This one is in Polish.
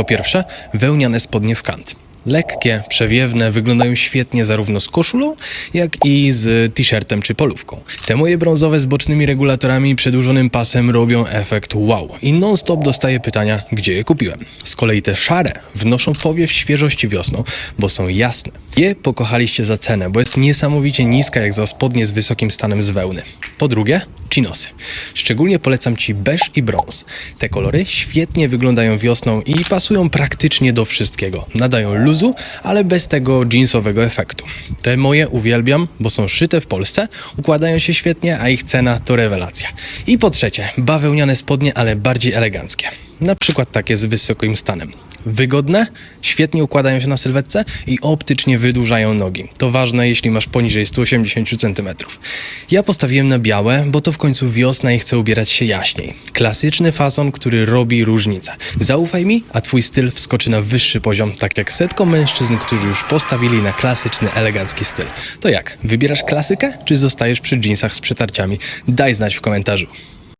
Po pierwsze, wełniane spodnie w kant. Lekkie, przewiewne, wyglądają świetnie zarówno z koszulą, jak i z t-shirtem czy polówką. Te moje brązowe z bocznymi regulatorami i przedłużonym pasem robią efekt wow i non-stop dostaję pytania, gdzie je kupiłem. Z kolei te szare wnoszą powiew świeżości wiosną, bo są jasne. Je pokochaliście za cenę, bo jest niesamowicie niska jak za spodnie z wysokim stanem z wełny. Po drugie, chinosy. Szczególnie polecam Ci beż i brąz. Te kolory świetnie wyglądają wiosną i pasują praktycznie do wszystkiego. Nadają luzu, ale bez tego jeansowego efektu. Te moje uwielbiam, bo są szyte w Polsce, układają się świetnie, a ich cena to rewelacja. I po trzecie, bawełniane spodnie, ale bardziej eleganckie. Na przykład takie z wysokim stanem. Wygodne, świetnie układają się na sylwetce i optycznie wydłużają nogi. To ważne, jeśli masz poniżej 180 cm. Ja postawiłem na białe, bo to w końcu wiosna i chcę ubierać się jaśniej. Klasyczny fason, który robi różnicę. Zaufaj mi, a twój styl wskoczy na wyższy poziom, tak jak setką mężczyzn, którzy już postawili na klasyczny, elegancki styl. To jak, wybierasz klasykę, czy zostajesz przy jeansach z przetarciami? Daj znać w komentarzu.